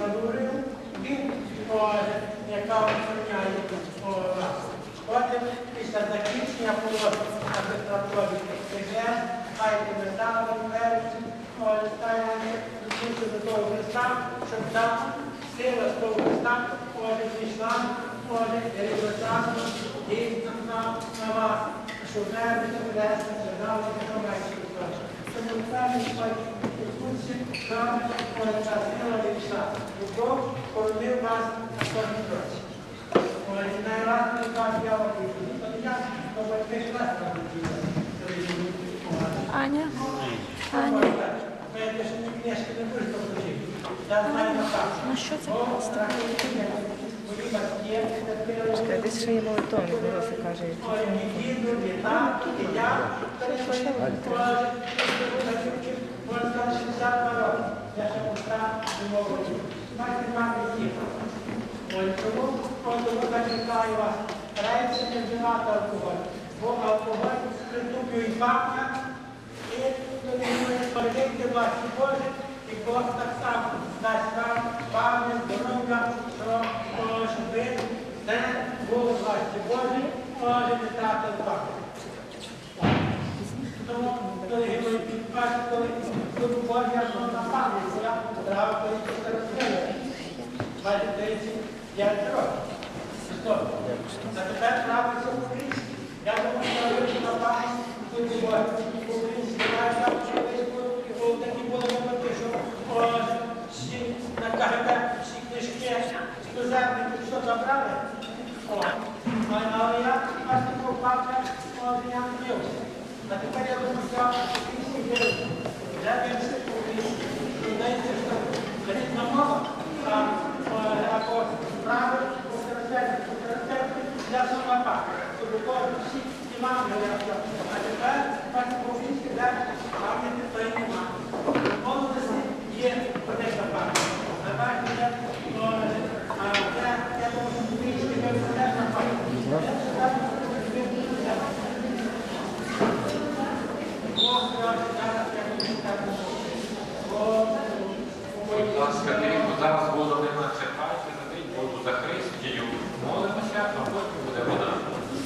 надурив, він, яка охороняє вас. Потім, після закінчення магістратури екзем, хайте метали, перші, ось, ставлені, до того Христа, щоб та сила з того Христа, і результатом дійсно на, вас, що вернете, хресне, жадали, що менше Тому самі свої курсі, саме, ось, та сила війшла. Бог породив вас на кожній році. Ой, найразне так я вам кажу. Ну, то я, то батьки ж нас там вчили. Аня. Аня. Знаєте, що ні книжки не будуть покрутити. Я знаю на так. Ну що це Бо просто? так, мої батьки терпіли. Десь ще є молитовник, голоси каже. Ой, ні діду, ні тату, ні я. пуста не. Мати ой, закликаю вас, старайтеся не вживати алкоголь, бо алкоголь притупює пам'я і поведінки власні Божі, і Бог так само дасть вам пам'ять, здоров'я, щоб ви не були власні Божі, може не тратили пам'ять. Тому, коли ви бачите, коли eu não pode me afrontar a mesa brava para ele ficar diferente. Vai de frente e a troca. Então, na verdade, brava é o príncipe. E a demonstra hoje na paz, foi embora. O príncipe vai dar o seu esposo, que volta aqui, volta para o feijão. Olha, se na carga, se esquece, se cruzar, não precisa da brava. Mas na hora, mas se for parte, pode ganhar Deus. Na verdade, eu vou mostrar o príncipe Тобто кожен всі і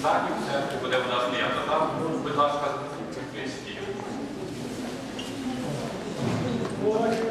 В церкві буде вода стояти. Там, будь ласка, в Христію. Боже,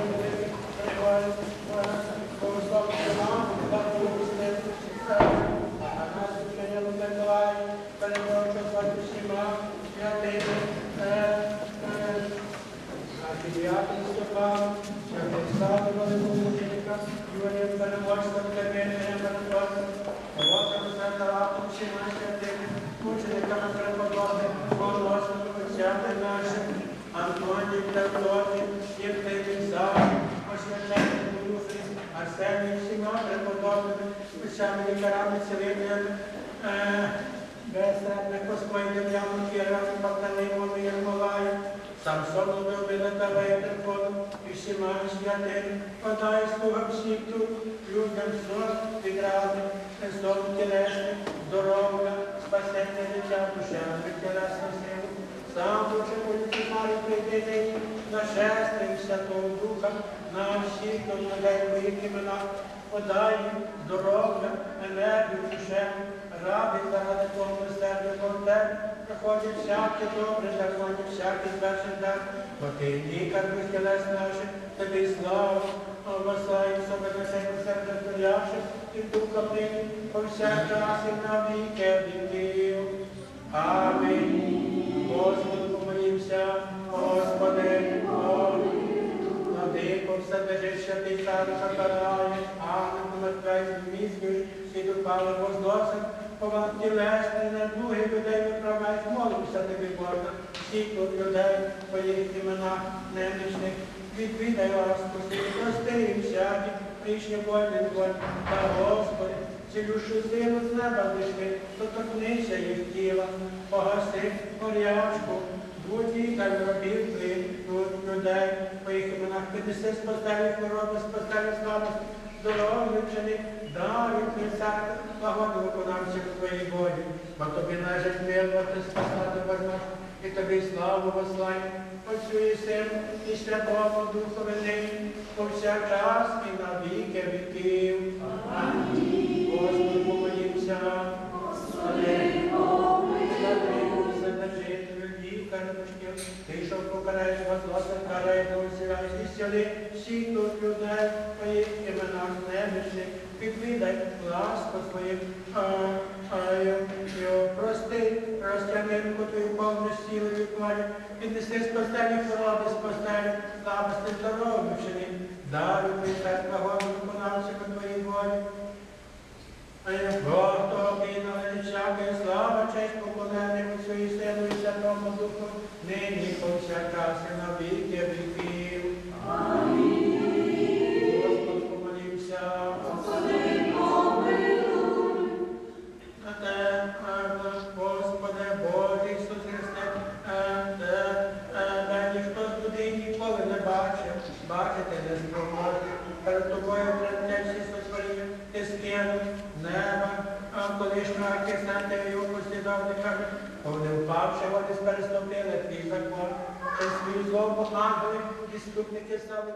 Юрієм Переможцем, Клементієм Переможцем, Володом Святалатом, всіма Пантелеймом і всіма святим, подай слугам світу, людям сон відради, Христом тілесним, здоров'я, спасення життя, душам і тілесним силу. Сам Боже, маю прийти нашестим Святого Духа, на всіх до людей моїх імена, подай здоров'я, енергію, душевну, радість заради Твого милосердя, в приходить всяке добре, законі, всякий перший дар, бо ти лікар безтілес наших, тобі славу, обласаєм себе на себе серце стоявши, і духа нині, повсякчас і на віки віків. Амінь. Господу помолімся, Господи, на ти повседержи святий цар Сатанає, ангел помертвець зміцнюєш, і духали возносить, тілесний, на другі людей виправляють, молимося тобі, Боже, всіх людей, твоїх іменах немічних, відвідай вас, прости їм всякі, прийшли болі, боль, та Господи, цілющу силу з неба зійшли, доторкнися їх тіла, погаси горячку, будь лікар робів твоїх людей, твоїх іменах, піднеси постелі хвороби, з слабості, здоров'я вчини, даруй твій церкви, благоду виконавця твоїй волі, бо тобі належить вірвати, спасати возможно, і тобі славу вослай, Отцю і Сину, і Святому Духові нині, повсякчас і що покараєш возгласом, карай, усіляй, і всіх тут людей, твоїх іменах немічних, підвідай ласку своїм, а, а, прости, розтягни руку твою повну силу відкладі, піднеси з постелі хвороби, з постелі, слабості здоров'я вчини, даруй твій церква, Господи, виконавця по твоїй волі, а як Бог тобі всякої слава, честь поклонених у своїй силу Святому Духу, нині повсякчас і на віки віків. Амінь. Господи, помолімся. На те, е, Господи, Боже Ісус Христе, е, те, е, дай ніхто з людей ніколи не бачив, бачити не спроможний. Перед тобою прийдеться Ісус Марія, ти скинув неба, а колишнього і його послідовниками, вони впавши, вони переступили твій закон, через свою злобу ангели і ступники стали.